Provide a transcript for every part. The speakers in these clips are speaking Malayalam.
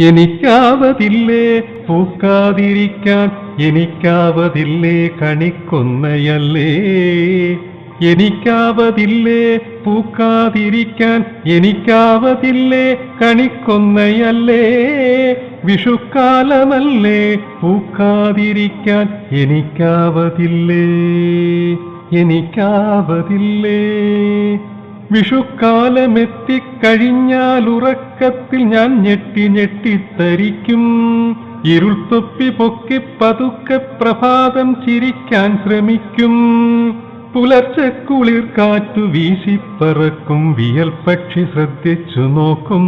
എനിക്കാവതില്ലേ? പൂക്കാതിരിക്കാൻ എനിക്കാവതില്ലേ? കണിക്കൊന്നയല്ലേ? എനിക്കാവതില്ലേ? പൂക്കാതിരിക്കാൻ എനിക്കാവതില്ലേ? കണിക്കൊന്നയല്ലേ? വിഷുക്കാലമല്ലേ? പൂക്കാതിരിക്കാൻ എനിക്കാവതില്ലേ? എനിക്കാവതില്ലേ? വിഷുക്കാലമെത്തിക്കഴിഞ്ഞാൽ ഉറക്കത്തിൽ ഞാൻ ഞെട്ടി ഞെട്ടിത്തരിക്കും ഇരുൾ തൊപ്പി പൊക്കി പതുക്കെ പ്രഭാതം ചിരിക്കാൻ ശ്രമിക്കും. പുലർച്ചെ കുളിർ കാറ്റു വീശിപ്പറക്കും വിയൽ പക്ഷി ശ്രദ്ധിച്ചു നോക്കും.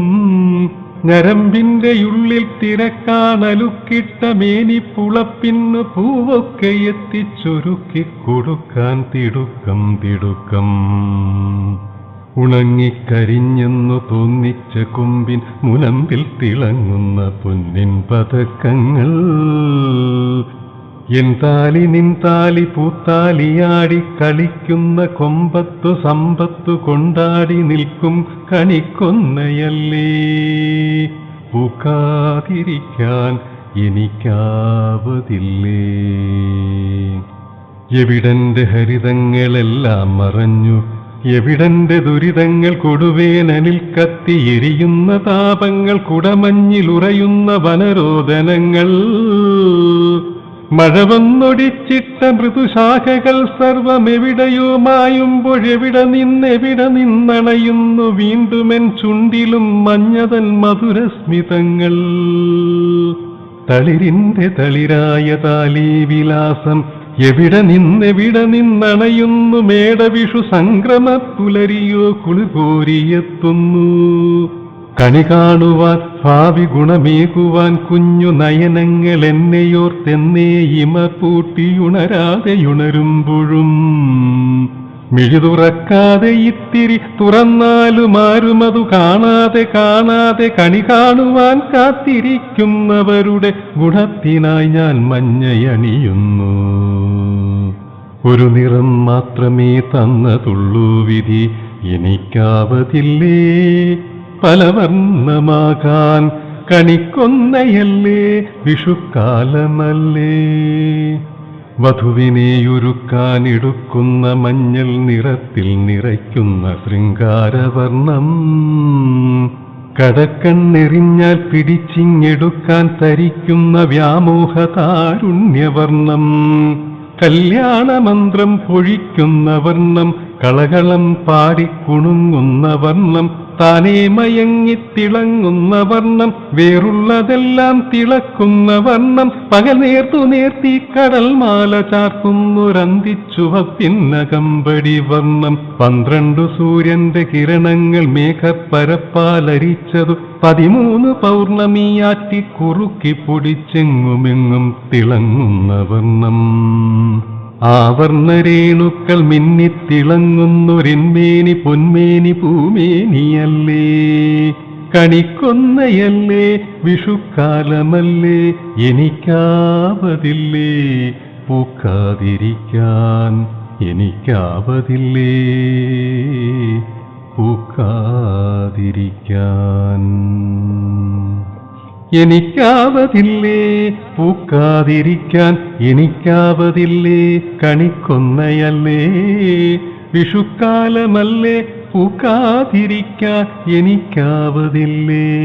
ഞരമ്പിന്റെ ഉള്ളിൽ തിരക്കാണലുക്കിട്ട മേനി പുളപ്പിന്നു പൂവൊക്കെ എത്തിച്ചൊരുക്കി കൊടുക്കാൻ തിടുക്കം തിടുക്കം. ഉണങ്ങിക്കരിഞ്ഞെന്നു തോന്നിച്ച കൊമ്പിൻ മുനമ്പിൽ തിളങ്ങുന്ന പൊന്നിൻ പതക്കങ്ങൾ. എൻ താലി നിൻ താലി പൂത്താലിയാടി കളിക്കുന്ന കൊമ്പത്തു സമ്പത്തു കൊണ്ടാടി നിൽക്കും കണിക്കൊന്നയല്ലേ. പൂക്കാതിരിക്കാൻ എനിക്കാവതില്ലേ. എവിടന്റെ ഹരിതങ്ങളെല്ലാം മറഞ്ഞു എവിടന്റെ ദുരിതങ്ങൾ കൊടുവേനനിൽ കത്തി എരിയുന്ന താപങ്ങൾ കുടമഞ്ഞിലുറയുന്ന വനരോദനങ്ങൾ. മഴ വന്നൊടിച്ചിട്ട മൃദുശാഖകൾ സർവമെവിടെയോ മായുമ്പോഴെവിടെ നിന്നെവിടെ നിന്നണയുന്നു വീണ്ടുമെൻ ചുണ്ടിലും മഞ്ഞതൻ മധുരസ്മിതങ്ങൾ. തളിരിന്റെ തളിരായ താലീ വിലാസം എവിടെ നിന്നെവിടെ നിന്നണയുന്നു മേടവിഷു സംക്രമ പുലരിയോ കുളുകോരിയെത്തുന്നു കണി കാണുവാൻ ഭാവി ഗുണമേകുവാൻ കുഞ്ഞു നയനങ്ങൾ എന്നെയോർത്തെന്നേ ഇമ പൂട്ടിയുണരാതെയുണരുമ്പോഴും മിഴി തുറക്കാതെ ഇത്തിരി തുറന്നാലും മാറുമതു കാണാതെ കാണാതെ കണി കാണുവാൻ കാത്തിരിക്കുന്നവരുടെ ഗുണത്തിനായി ഞാൻ മഞ്ഞയണിയുന്നു ഒരു നിറം മാത്രമേ തന്നതുള്ളൂ വിധി. എനിക്കാവതില്ലേ? പലവർണമാകാൻ കണിക്കൊന്നയല്ലേ? വിഷുക്കാലമല്ലേ? വധുവിനെയൊരുക്കാൻ എടുക്കുന്ന മഞ്ഞൾ നിറത്തിൽ നിറയ്ക്കുന്ന ശൃംഗാരവർണം കടക്കണ്ണെറിഞ്ഞാൽ പിടിച്ചിങ്ങെടുക്കാൻ തരിക്കുന്ന വ്യാമോഹ താരുണ്യവർണം കല്യാണമന്ത്രം പൊഴിക്കുന്ന വർണം കളകളം പാടിക്കുണുങ്ങുന്ന വർണം താനേ മയങ്ങിത്തിളങ്ങുന്ന വർണം വേറുള്ളതെല്ലാം തിളക്കുന്ന വർണം. പകൽ നേർത്തു നേർത്തി കടൽ മാല ചാർത്തുന്നൊരന്തിച്ചുവപ്പിന്നകമ്പടി വർണം. പന്ത്രണ്ടു സൂര്യന്റെ കിരണങ്ങൾ മേഘപ്പരപ്പാലരിച്ചതു. പതിമൂന്ന് പൗർണമിയാറ്റി കുറുക്കി പൊടിച്ചെങ്ങുമെങ്ങും തിളങ്ങുന്ന വർണം. ആവർണരേണുക്കൾ മിന്നിത്തിളങ്ങുന്നൊരിന്മേനി പൊന്മേനി പൂമേനിയല്ലേ? കണിക്കൊന്നയല്ലേ? വിഷുക്കാലമല്ലേ? എനിക്കാവതില്ലേ? പൂക്കാതിരിക്കാൻ എനിക്കാവതില്ലേ? പൂക്കാതിരിക്കാൻ എനിക്കാവതില്ലേ? പൂക്കാതിരിക്കാൻ എനിക്കാവതില്ലേ? കണിക്കൊന്നയല്ലേ? വിഷുക്കാലമല്ലേ? പൂക്കാതിരിക്കാൻ എനിക്കാവതില്ലേ?